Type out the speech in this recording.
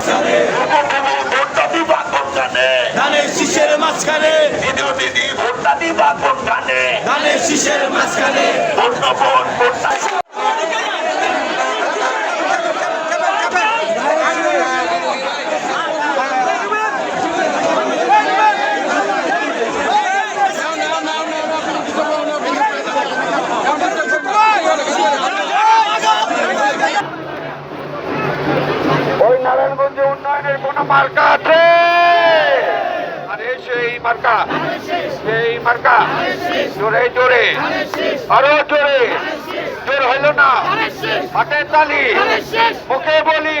Sale, como un botato va a contener. শীষের মাঝখানে। ধানের শীষের মাঝখানে। ভোট ভোট ভোটটা ওই নারায়ণগঞ্জে উন্নয়নের কোনো মার্কা আছে? মার্কা এই মার্কা। জোরে জোরে। আরও জোরে। জোর হইল না। হাতে তালি। মুখে বলি।